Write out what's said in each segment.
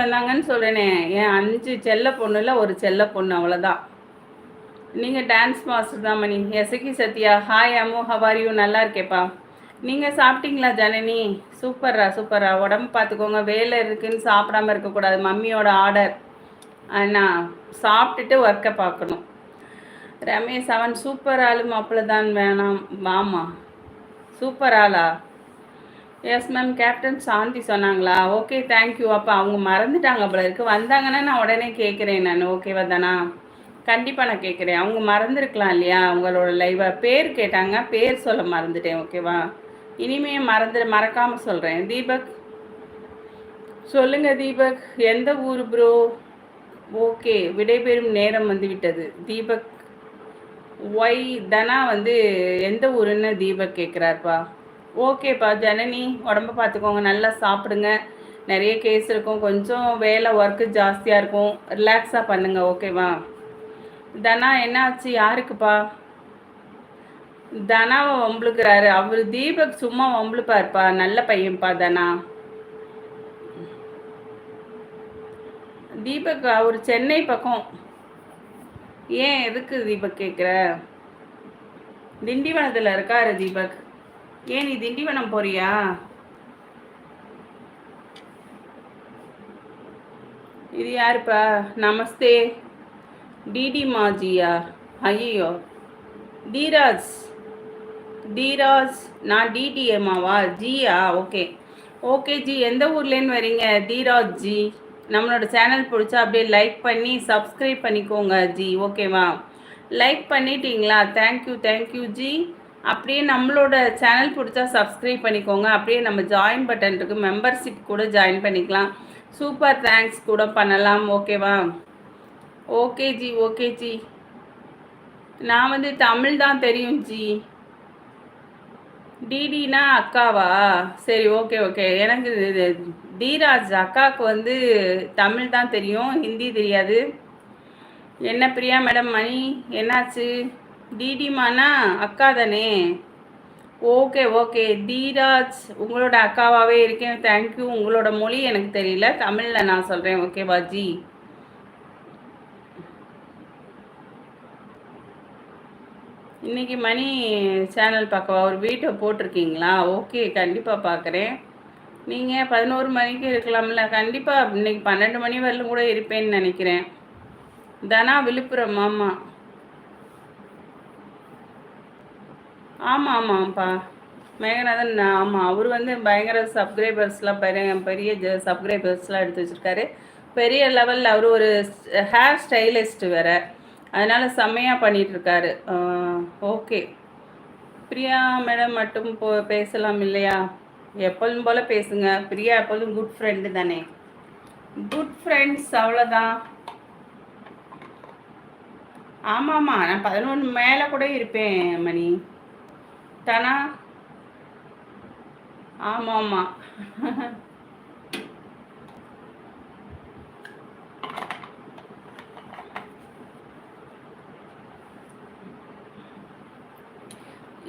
வந்தாங்கன்னு சொல்கிறேனே என் அஞ்சு செல்ல பொண்ணுல ஒரு செல்ல பொண்ணு அவ்வளோதான் நீங்கள் டான்ஸ் மாஸ்டர் தான் Mani. Esaki Sathya hi Ammu how are you நல்லா இருக்கேப்பா. நீங்கள் சாப்பிட்டீங்களா ஜனனி? சூப்பர்ரா சூப்பர்ரா. உடம்பு பார்த்துக்கோங்க வேலை இருக்குன்னு சாப்பிடாம இருக்கக்கூடாது. மம்மியோட ஆர்டர் அண்ணா சாப்பிட்டுட்டு ஒர்க்கை பார்க்கணும். ரமேஷ் அவன் சூப்பர் ஆளு மாப்பிள்ள தான் வேணாம். மாமா சூப்பர் ஆளா? எஸ் மேம் கேப்டன் சாந்தி சொன்னாங்களா? ஓகே தேங்க்யூ அப்போ அவங்க மறந்துட்டாங்க போல இருக்கு. வந்தாங்கன்னா நான் உடனே கேட்குறேன் நான். ஓகேவா தானா? கண்டிப்பாக நான் கேட்குறேன் அவங்க மறந்துருக்கலாம் இல்லையா? அவங்களோட லைவை பேர் கேட்டாங்க. பேர் சொல்ல மறந்துட்டேன். ஓகேவா இனிமே மறந்து மறக்காமல் சொல்கிறேன் தீபக்? சொல்லுங்கள் தீபக். எந்த ஊர் ப்ரோ ஓகே விடைபெறும் நேரம் வந்து விட்டது. தீபக் ஒய் தனா வந்து எந்த ஊருன்னு தீபக் கேட்குறாருப்பா ஓகேப்பா ஜனனி உடம்ப பார்த்துக்கோங்க நல்லா சாப்பிடுங்க. நிறைய கேஸ் இருக்கும். கொஞ்சம் வேலை ஒர்க்கு ஜாஸ்தியாக இருக்கும். ரிலாக்ஸாக பண்ணுங்க ஓகேவா? தனா என்னாச்சு? யாருக்குப்பா? தனாவை வம்புழுக்கிறாரு. அவர் தீபக் சும்மா வம்புழுப்பாருப்பா. நல்ல பையன்ப்பா தனா. தீபக் அவர் சென்னை பக்கம். ஏன் எதுக்கு தீபக் கேட்குற திண்டிவனத்தில் இருக்காரு தீபக். ஏன் நீ திண்டிவனம் போறியா? இது யாருப்பா? நமஸ்தே. டிடி மாஜியா. ஐயோ தீராஜ் தீராஜ் நான் டிடிஎம்மாவா? ஜியா? ஓகே. ஓகே ஜி. எந்த ஊர்லேருந்து வரீங்க? தீராஜ் ஜி. நம்மளோட சேனல் பிடிச்சா அப்படியே லைக் பண்ணி சப்ஸ்கிரைப் பண்ணிக்கோங்க ஜி. ஓகேவா? லைக் பண்ணிட்டீங்களா? Thank you thank you ji. அப்படியே நம்மளோட சேனல் பிடிச்சா சப்ஸ்கிரைப் பண்ணிக்கோங்க. அப்படியே நம்ம ஜாயின் பட்டன் இருக்குது மெம்பர்ஷிப் கூட ஜாயின் பண்ணிக்கலாம். சூப்பர் தேங்க்ஸ் கூட பண்ணலாம். ஓகேவா ஓகே ஜி ஓகே ஜி நான் வந்து தமிழ் தான் தெரியும் ஜி டிடினா அக்காவா? சரி ஓகே ஓகே எனக்கு தீராஜ் அக்காவுக்கு வந்து தமிழ் தான் தெரியும். ஹிந்தி தெரியாது. என்ன பிரியா? மேடம் மணி என்னாச்சு? டிடிமானா அக்கா தானே? Okay okay. தீராஜ் உங்களோட அக்காவாகவே இருக்கேன். தேங்க்யூ உங்களோட மொழி எனக்கு தெரியல. தமிழில் நான் சொல்கிறேன் ஓகேவா ஜி இன்னைக்கு மணி சேனல் பார்க்கவா ஒரு வீட்டை போட்டிருக்கீங்களா? ஓகே கண்டிப்பாக பார்க்குறேன் நீங்கள் பதினோரு மணிக்கு இருக்கலாம்ல. கண்டிப்பாக இன்னைக்கு பன்னெண்டு மணி வரலும் கூட இருப்பேன்னு நினைக்கிறேன். தனா விழுப்புரம் ஆமாம் ஆமாம் ஆமாம்ப்பா மேகநாதன் ஆமாம் அவர் வந்து பயங்கர சப்ஸ்கிரைபர்ஸ்லாம் பெரிய பெரிய சப்ஸ்கிரைபர்ஸ்லாம் எடுத்து வச்சுருக்காரு. பெரிய லெவலில் அவர் ஒரு ஹேர் ஸ்டைலிஸ்ட் வேறு. அதனால் செம்மையாக பண்ணிகிட்ருக்காரு ஓகே பிரியா மேடம் மட்டும் போ பேசலாம் இல்லையா? எப்பொழுதும் போல் பேசுங்க. பிரியா எப்பொழுதும் குட் ஃப்ரெண்டு தானே. குட் ஃப்ரெண்ட்ஸ் அவ்வளோதான் ஆமாம்மா நான் பதினொன்று மேலே கூட இருப்பேன் மணி. தானா? ஆமா ஆமாம்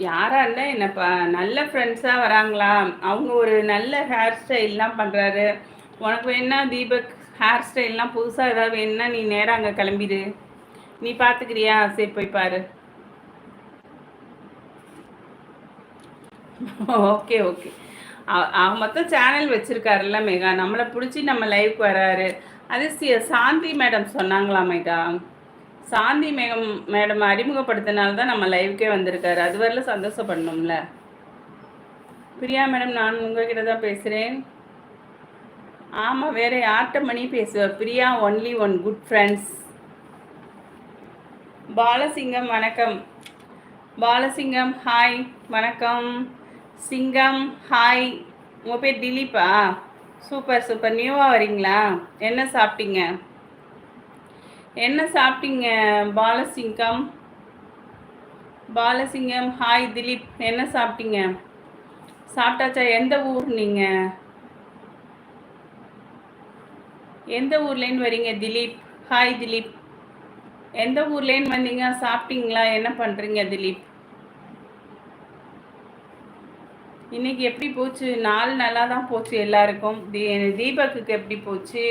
யாராக இருந்தால் என்னப்பா நல்ல ஃப்ரெண்ட்ஸாக வராங்களா? அவங்க ஒரு நல்ல ஹேர் ஸ்டைல்லாம் பண்ணுறாரு உனக்கு வேணா தீபக் ஹேர் ஸ்டைல்லாம் புதுசாக ஏதாவது வேணுன்னா நீ நேராக அங்கே கிளம்பிடு நீ பார்த்துக்கிறியா சரி போய் பாரு. Okay okay. அவ மொத்தம் சேனல் வச்சுருக்காருல்ல மேகா. நம்மளை பிடிச்சி நம்ம லைவுக்கு வராரு. அது சாந்தி மேடம் சொன்னாங்களா மேகா? சாந்தி மேகம் மேடம் அறிமுகப்படுத்தினால தான் நம்ம லைவுக்கே வந்திருக்காரு. அது வரல சந்தோஷப்படணும்ல. பிரியா மேடம் நான் உங்ககிட்ட தான் பேசுகிறேன் ஆமாம் வேற யார்கிட்ட மணி பேசுவேன் Priya only one good friends Balasingam வணக்கம். பாலசிங்கம் ஹாய் வணக்கம். சிங்கம் ஹாய். உங்கள் பேர் திலீப்பா? Super super. நியூவாக வரீங்களா? என்ன சாப்பிட்டீங்க? என்ன சாப்பிட்டீங்க பாலசிங்கம்? பாலசிங்கம் ஹாய் திலீப். என்ன சாப்பிட்டீங்க? சாப்பிட்டாச்சா? எந்த ஊர் நீங்கள் எந்த ஊர்லேருந்து வரீங்க திலீப்? ஹாய் திலீப். எந்த ஊர்லேருந்து வந்தீங்க? சாப்பிட்டீங்களா? என்ன பண்ணுறீங்க திலீப்? இன்னைக்கு எப்படி போச்சு? நாள் நல்லா தான் போச்சு எல்லாருக்கும். தீ தீபக்குக்கு எப்படி போச்சு?